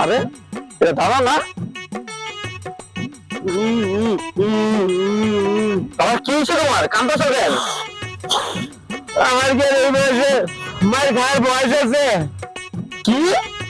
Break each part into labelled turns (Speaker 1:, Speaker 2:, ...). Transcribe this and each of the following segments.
Speaker 1: আরে, এটা দাদা না? আমার কি হয়েছে তোমার? কান্দা কেন? আমার কি এই বয়সে মার খাওয়ার বয়স আছে? কি?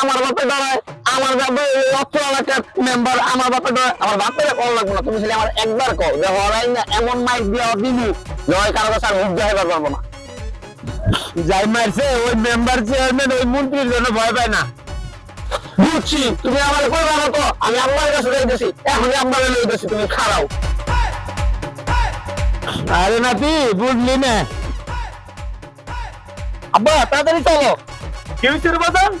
Speaker 1: আমার বাপে ডরায় আমার বাপে অর্থ এলাকার মেম্বার আমার বাপে ডরায় আমার বাপের কল লাগবে না। তুমি খালি আমার একবার কও যে হরাই না এমন মাইক দিয়ে দিবি যে ওই কারও কাছে আর মুখ দেখাইবার পারব না। যাই মারছে ওই মেম্বার চেয়ারম্যান ওই মন্ত্রীর জন্য ভয় পায় না। বুঝছি তুমি আমার কই ভালো তো আমি আম্মার কাছে যাইতেছি এখনই আম্মার লইতেছি তুমি খাড়াও। আরে নাতি বুঝলি না। আব্বা তাড়াতাড়ি চলো। কি হয়েছে বাজান?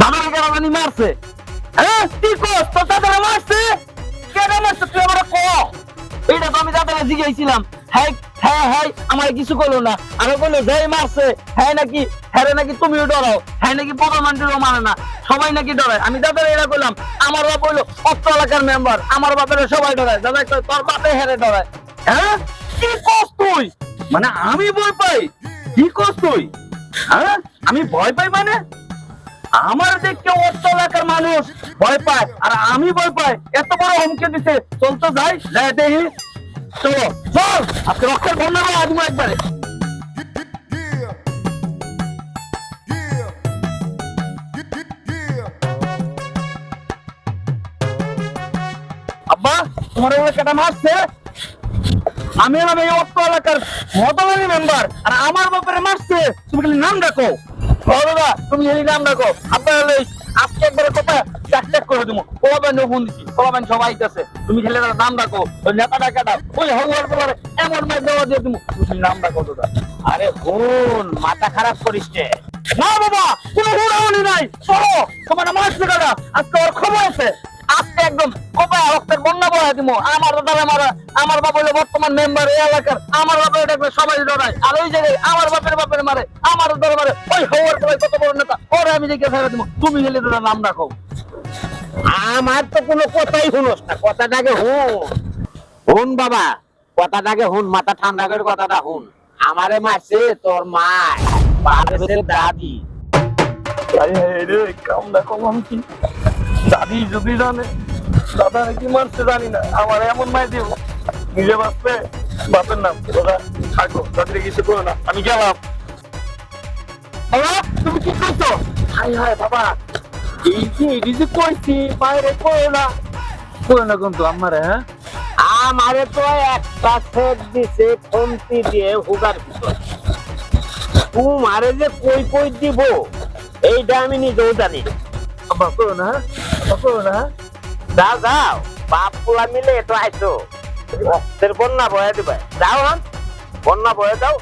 Speaker 1: দাদার কারাবানি মারছে। হ্যাঁ তো মারছে? মারছে? তুই ক? এইটা তো আমি দাদারা জিজ্ঞাসিলাম হ্যাঁ হ্যাঁ হ্যাঁ আমার কিছু করল না। আমি বলল, যাই মারছে হ্যাঁ নাকি হ্যাঁ নাকি তুমিও ডরাও। হ্যাঁ নাকি মানে না। সবাই নাকি ডরায়। আমি দাদারা এটা করলাম আমার বাপ হইল অত্র এলাকার মেম্বার আমার বাপের সবাই ডরায়। দাদা তোর বাপে হেরে ডরায়। হ্যাঁ? কি কস তুই? মানে আমি ভয় পাই। কি কস তুই? হ্যাঁ? আমি ভয় পাই মানে? আমার দেখতে অর্থ এলাকার মানুষ। ভয় পায়। আর আমি ভয় পাই। এত বড় হুমকি দিছে। চল তো যাই। দেখি। চলো। চল। আজকে রক্ষার বন্যা একবারে। আব্বা, তোমার ওগুলো কেটা মারছে আমি এই অর্থ এলাকার মতবাদী মেম্বার আর আমার ব্যাপারে মারছে তুমি খালি নাম ডাকো। ও দাদা তুমি এই নাম ডাকো আপনার আজকে একবারে কথা চাক চাক করে দিব। নবুন দিচ্ছি ও পোলাবান সবাই আছে তুমি খালি নাম রাখো, ওই নেতা ডাকাটা ওই হওয়ার পরে এমন মাছ দেওয়া দিয়ে তুমি তুমি নাম রাখো দাদা
Speaker 2: আরে বোন, মাথা খারাপ করিস।
Speaker 1: না বাবা, কোনো হুড়াহুড়ি নাই। চলো, তোমার মাছ দাদা আজকে ওর খবর আছে। দিব আমার দাদা মারা আমার বাবা হলো বর্তমান মেম্বার এই এলাকার। আমার বাপের দেখবে সবাই ডরায় আর ওই জায়গায় আমার বাপের বাপের মারে আমার দাদা মারে ওই হওয়ার পরে কত বড় নেতা ওরে আমি দেখে ফেলে দিব তুমি গেলে দাদা নাম রাখো।
Speaker 2: আমার তো কোনো কথাই শুনোস না কথাটাকে হুন হুন বাবা কথাটাকে হুন মাথা ঠান্ডা করে কথাটা হুন আমারে মারছে তোর মা বাপের দাদি।
Speaker 1: আরে রে কাম দেখো আমি কি? দাদি যদি জানে দাদা নাকি মারছে জানি না। আমার এমন মাই দিব। নিজে বাঁচবে বাপের নাম। দাদা থাকো দাদিরে কিছু করো না। আমি গেলাম। বাবা তুমি কি করছ? হাই হাই বাবা। এই যে এই যে কইছি বাইরে করো না। করো না কিন্তু আমারে হ্যাঁ?
Speaker 2: আমারে তো একটা সেট দিছে কমতি দিয়ে হুগার ভিতর। তোমারে যে কই কই দিব এইটা আমি নিজেও জানি
Speaker 1: করো না বাবা করো না।
Speaker 2: যাও যাও। বাপ পোলা মিলে তো আইছো। রক্তের বন্যা বয়ে দিবা। যাও হন। বন্যা বয়ে দাও।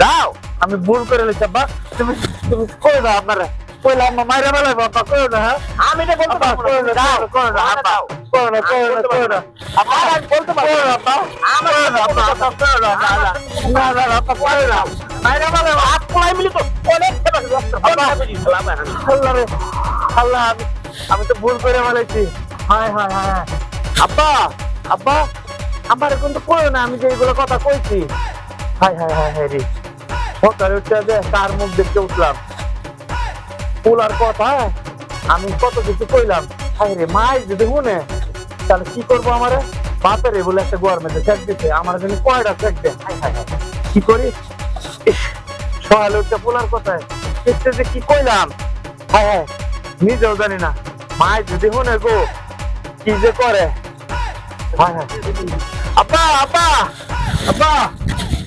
Speaker 2: যাও।
Speaker 1: আমি ভুল করে লেছি বাবা তুমি তুমি করে দাও আপনারা কইলা আমার মাইরা বেলা বাবা করো না
Speaker 2: আমি তো বলতে পারব
Speaker 1: না।
Speaker 2: যাও।
Speaker 1: করো না,
Speaker 2: আব্বা।
Speaker 1: করো না, করো না, করো না।
Speaker 2: আব্বা, আমি বলতে পারব
Speaker 1: না, আব্বা।
Speaker 2: আমার
Speaker 1: আব্বা, আব্বা, করো না, না, না। না, না, না, আব্বা, করো না। মাইরা বেলা বাবা।
Speaker 2: হাত পোলাই মিলে তো অনেক।
Speaker 1: আল্লাহ আল্লাহ, আমি আমি তো ভুল করে ফেলেছি হায় হায় হায় হায়। আব্বা আব্বা, আমার এখন তো করো না, আমি যে এগুলো কথা কইছি। হায় হায় হায় হায় রে। সকালে উঠে যে কার মুখ দেখতে উঠলাম? পোলার কথা আমি কত কিছু কইলাম। হায় রে, মাই যদি শুনে, তাহলে কি করব আমারে? বাপেরে বলে একটা গরমেন্টে চেক দিতে আমার জন্য কয়টা চেক দে হায় হায় হায়। কি করি? সকালে উঠে পোলার কথায় দেখতে যে কি কইলাম? হ্যাঁ হ্যাঁ নিজেও জানি না। মায় যদি শুনে গো কি যে করে? হ্যাঁ আপা আপা আপা। আব্বা